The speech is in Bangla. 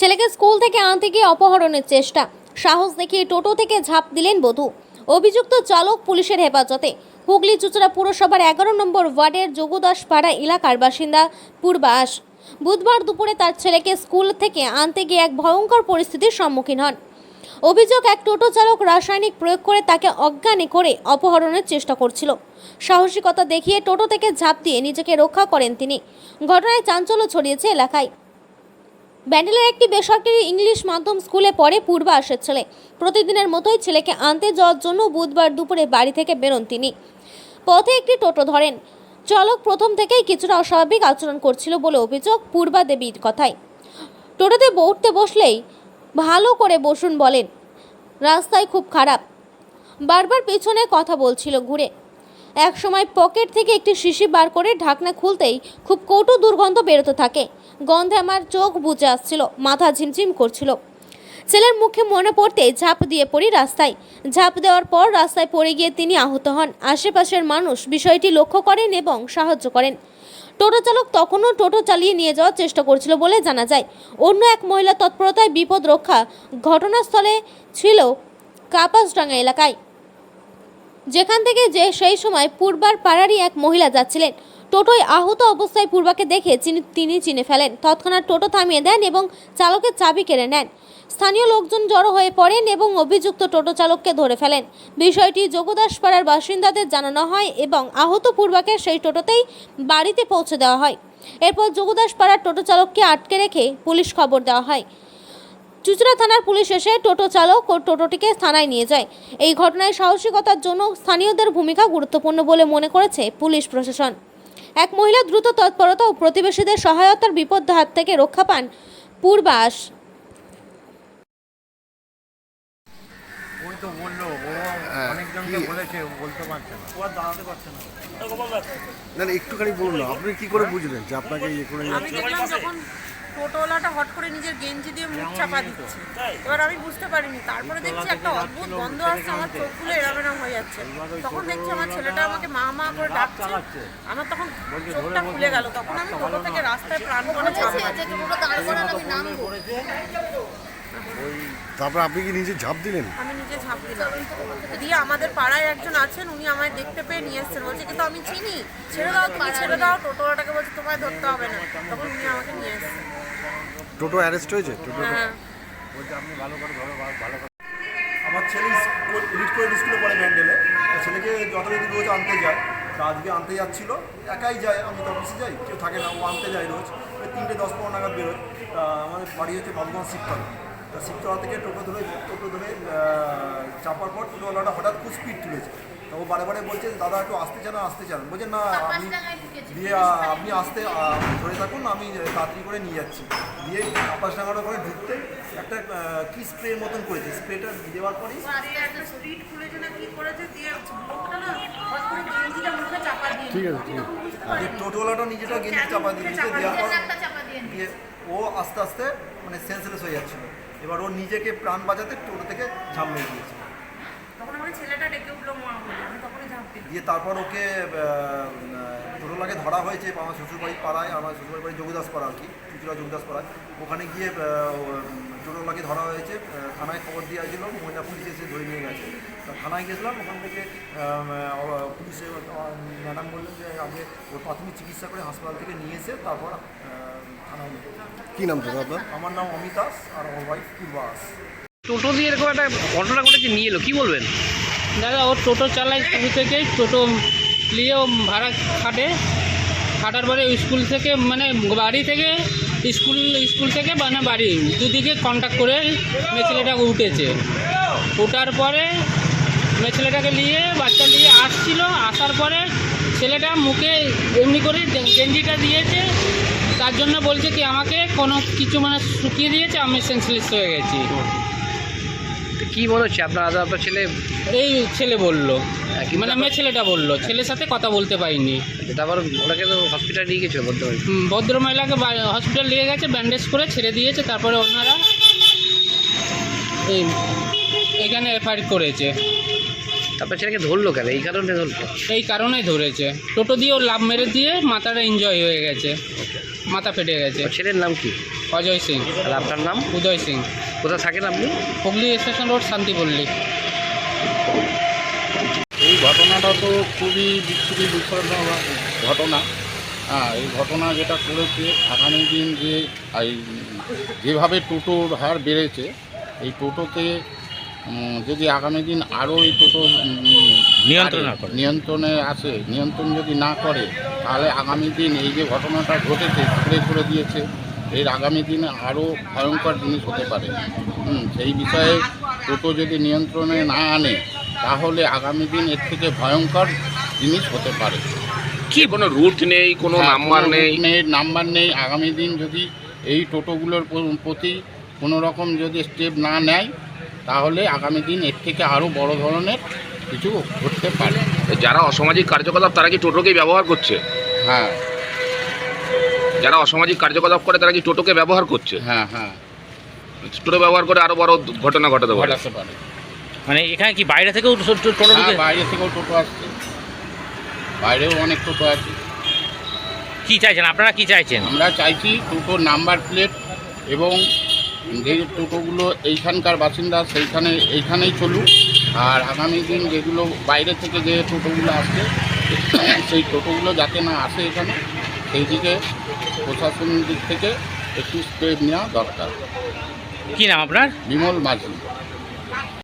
ছেলেকে স্কুল থেকে আনতে গিয়ে অপহরণের চেষ্টা। সাহস দেখিয়ে টোটো থেকে ঝাঁপ দিলেন বধূ। অভিযুক্ত চালক পুলিশের হেফাজতে। হুগলি চুচড়া পুরসভার এগারো নম্বর ওয়ার্ডের যোগদাসপাড়া এলাকার বাসিন্দা পূর্বাস। বুধবার দুপুরে তার ছেলেকে স্কুল থেকে আনতে গিয়ে এক ভয়ঙ্কর পরিস্থিতির সম্মুখীন হন। অভিযোগ, এক টোটো চালক রাসায়নিক প্রয়োগ করে তাকে অজ্ঞানী করে অপহরণের চেষ্টা করছিল। সাহসিকতা দেখিয়ে টোটো থেকে ঝাঁপ দিয়ে নিজেকে রক্ষা করেন তিনি। ঘটনায় চাঞ্চল্য ছড়িয়েছে এলাকায়। ব্যান্ডেলের একটি বেসরকারি ইংলিশ মাধ্যম স্কুলে পড়ে পূর্বা পূর্বাসের ছেলে। প্রতিদিনের মতোই ছেলেকে আনতে যাওয়ার জন্য বুধবার দুপুরে বাড়ি থেকে বেরোন তিনি। পথে একটি টোটো ধরেন। চালক প্রথম থেকেই কিছুটা অস্বাভাবিক আচরণ করছিল বলে অভিযোগ পূর্বা দেবীর কথায়। টোটোতে উঠতে বসলেই ভালো করে বসুন বলেন। রাস্তায় খুব খারাপ। বারবার পেছনে কথা বলছিল ঘুরে। এক সময় পকেট থেকে একটি শিশি বার করে ঢাকনা খুলতেই খুব কটু দুর্গন্ধ বেরোতে থাকে। গন্ধে আমার চোখ বুজে আসছিল, মাথা ঝিমঝিম করছিল। ছেলের মুখে মনে পড়তে ঝাঁপ দিয়ে পড়ি রাস্তায়। ঝাঁপ দেওয়ার পর রাস্তায় পড়ে গিয়ে তিনি আহত হন। আশেপাশের মানুষ বিষয়টি লক্ষ্য করেন এবং সাহায্য করেন। টোটো চালক তখনও টোটো চালিয়ে নিয়ে যাওয়ার চেষ্টা করছিল বলে জানা যায়। অন্য এক মহিলা তৎপরতায় বিপদ রক্ষা ঘটনাস্থলে ছিল কাপাসডাঙ্গা এলাকায়। যেখান থেকে যে সেই সময় পূর্বার পাড়ারই এক মহিলা যাচ্ছিলেন। টোটোয় আহত অবস্থায় পূর্বাকে দেখে তিনি চিনে ফেলেন। তৎক্ষণাৎ টোটো থামিয়ে দেন এবং চালকের চাবি কেড়ে নেন। স্থানীয় লোকজন জড়ো হয়ে পড়েন এবং অভিযুক্ত টোটো চালককে ধরে ফেলেন। বিষয়টি যোগদাসপাড়ার বাসিন্দাদের জানানো হয় এবং আহত পূর্বাকে সেই টোটোতেই বাড়িতে পৌঁছে দেওয়া হয়। এরপর যোগদাসপাড়ার টোটো চালককে আটকে রেখে পুলিশ খবর দেওয়া হয়। চুচড়া থানার পুলিশ এসে টোটো চালক ও টোটোটিকে থানায় নিয়ে যায়। এই ঘটনায় সাহসিকতার জন্য স্থানীয়দের ভূমিকা গুরুত্বপূর্ণ বলে মনে করেছে পুলিশ প্রশাসন। এক মহিলা দ্রুত তৎপরতা ও প্রতিবেশীদের সহায়তার বিপদ হাত থেকে রক্ষা পান পূর্বাস। ওই তো বলল ও হ্যাঁ, অনেকজনকে কি- বলেছে ও বলতে পারছে না। ও আর দাঁড়াতে পারছে না। না না একটুখানি বলুন না আপনি কি করে বুঝলেন যে আপনাকে ইয়ে করে টোটোওয়ালাটা হট করে নিজের গেঞ্জি দিয়ে মুখ চাপা দিচ্ছে। এবার আমি বুঝতে পারিনি। তারপরে দেখছি একটা অদ্ভুত গন্ধ আসছে আমার চোখগুলো এরম এরম হয়ে যাচ্ছে। তখন দেখছি আমার ছেলেটা আমাকে মা মা করে ডাকছে। আমার তখন চোখটা খুলে গেল। তখন আমি টোটো থেকে রাস্তায় প্রাণ ঝাঁপ তারপর আপনি কি নিজে ঝাঁপ দিলেন? আমি নিজে ঝাঁপ দিলাম। দিয়ে আমাদের পাড়ায় একজন আছেন উনি আমায় দেখতে পেয়ে নিয়ে এসেছেন। বলছে কিন্তু আমি চিনি। ছেড়ে দাও তুমি ছেড়ে দাও। টোটোওয়ালাটাকে বলছে তোমায় ধরতে হবে না। তখন উনি আমাকে নিয়ে এসেছেন। টোটো অ্যারেস্ট হয়েছে? টোটো হ্যাঁ বলছে আপনি ভালো করে ধরো ভালো করে আমার ছেলে এডিট করে স্কুলে পড়ে ব্যান্ডেলে। তো ছেলেকে যথারীতি রোজ আনতে যায়। তা আজকে আনতে যাচ্ছিল একাই যায় আমি তো অফিসে যাই কেউ থাকে না ও আনতে যায় রোজ। ওই তিনটে দশ পনেরো নাগাদ বেরোয়। তা আমাদের বাড়ি হচ্ছে বাবুগঞ্জ শিবতলা। তা শিবতলা থেকে টোটো ধরে টোটো ধরে চাপার পর টোটোওয়ালাটা হঠাৎ খুব স্পিড তুলেছে। ও বারে বারে বলছে দাদা একটু আসতে চান আসতে চান। বলছে না আপনি দিয়ে আপনি আসতে ধরে থাকুন আমি তাড়াতাড়ি করে নিয়ে যাচ্ছি। দিয়ে আপাস ডাঙাটা করে ঢুকতে একটা কি স্প্রে মতন করেছে। স্প্রেটা দেওয়ার দিয়ে ঠিক আছে যে টোটোওয়ালাটা নিজেটা গেঞ্জি চাপা দিয়ে দেওয়ার পর দিয়ে ও আস্তে আস্তে মানে সেন্সলেস হয়ে যাচ্ছিল। এবার ও নিজেকে প্রাণ বাঁচাতে টোটো থেকে ঝাঁপ মেরে দিয়েছে। তখন আমার ছেলেটা ডেকে উঠল মা বলে আমি তখনই ঝাঁপ দিই দিয়ে তারপর ওকে টোটোলাকে ধরা হয়েছে আমার শ্বশুরবাড়ি পাড়ায় আমার শ্বশুরবাড়ি বাড়ি যোগদাস পাড়া আর কি চুচুড়া যোগদাস পাড়ায়। ওখানে গিয়ে টোটোলাকে ধরা হয়েছে থানায় খবর দেওয়া হয়েছিল মহিলা পুলিশ এসে ধরে নিয়ে গেছে। তা থানায় গেছিলাম ওখান থেকে পুলিশে ম্যাডাম বললেন যে আগে ওর প্রাথমিক চিকিৎসা করে হাসপাতাল থেকে নিয়ে এসে তারপর থানায়। কি নাম দাদা আপনার? আমার নাম অমিতাস আর আমার ওয়াইফ পূর্বাস টোটো দিয়ে এরকম একটা ঘটনা ঘটেছে, নিয়ে এলো, কি বলবেন? দাদা, ও টোটো চালায় শুরু থেকেই, টোটো নিয়ে ও ভাড়া খাটে। খাটার পরে স্কুল থেকে মানে বাড়ি থেকে, স্কুল স্কুল থেকে মানে বাড়ি, দুদিকে কন্ট্যাক্ট করে মেয়ে উঠেছে। ওঠার পরে মেয়ে ছেলেটাকে নিয়ে বাচ্চা নিয়ে আসছিল, আসার পরে ছেলেটা মুখে এমনি করে গেঞ্জিটা দিয়েছে। তার জন্য বলছে কি, আমাকে কোনো কিছু মানে শুকিয়ে দিয়েছে, আমি সেন্সলেস হয়ে গেছি। কি মনে হচ্ছে আপনার দাদা আপনার ছেলে এই ছেলে বলল। কিন্তু মানে মেয়ে ছেলেটা বলল। ছেলের সাথে কথা বলতে পারিনি। তারপর ওনাকে তো হসপিটালে নিয়ে পারি হুম, ভদ্রমহিলাকে হসপিটাল নিয়ে গেছে ব্যান্ডেজ করে ছেড়ে দিয়েছে তারপরে ওনারা এই এখানে এফআইআর করেছে। তারপর ছেলেকে ধরলো কেন? এই কারণে ধরলো? এই কারণেই ধরেছে। টোটো দিয়ে ও লাভ মেরে দিয়ে মাথাটা এনজয় হয়ে গেছে। মাথা ফেটে গেছে। ছেলের নাম কি? অজয় সিং। আর আপনার নাম? উদয় সিং। কোথায় থাকেন আপনি? Hooghly station road Shantipalli. এই ঘটনাটা তো খুবই বিচ্ছুরি বিষণ্ণ ঘটনা। হ্যাঁ এই ঘটনা যেটা করেছে আগামী দিন যে এই যেভাবে টোটোর হার বেড়েছে এই টোটোতে যদি আগামী দিন আরও এই টোটো নিয়ন্ত্রণ না আরে, করে। নিয়ন্ত্রণে আসে নিয়ন্ত্রণ যদি না করে তাহলে আগামী দিন এই যে ঘটনাটা ঘটেছে স্প্রে করে দিয়েছে এর আগামী দিনে আরও ভয়ঙ্কর জিনিস হতে পারে। হুম, সেই বিষয়ে টোটো যদি নিয়ন্ত্রণে না আনে তাহলে আগামী দিন এর থেকে ভয়ঙ্কর জিনিস হতে পারে। কি কোনো রুট নেই কোনো হ্যাঁ, নাম্বার নেই? নেই নাম্বার নেই। আগামী দিন যদি এই টোটোগুলোর প্রতি কোনো রকম যদি স্টেপ না নেয় তাহলে আগামী দিন এর থেকে আরও বড় ধরনের কিছু ঘটতে পারে। যারা অসামাজিক কার্যকলাপ তারা কি টোটোকে ব্যবহার করছে? হ্যাঁ। যারা অসামাজিক কার্যকলাপ করে তারা কি টোটোকে ব্যবহার করছে? হ্যাঁ হ্যাঁ। টোটো ব্যবহার করে আরও বড় ঘটনা ঘটাতে পারে। ঘটাতে পারে। মানে এখানে কি বাইরে থেকেও টোটো হ্যাঁ, বাইরে থেকেও টোটো আসছে। বাইরেও অনেক টোটো আছে। কি চাইছেন? আপনারা কি চাইছেন? আমরা চাইছি টোটো নাম্বার প্লেট এবং যে টোটোগুলো এইখানকার বাসিন্দা সেইখানে এইখানেই চলুক। আর আগামী দিন যেগুলো বাইরে থেকে যে টোটোগুলো আসছে সেই টোটোগুলো যাতে না আসে এখানে সেই দিকে প্রশাসনের দিক থেকে একটু স্টেপ নেওয়া দরকার। কী নাম আপনার? বিমল মাঝি।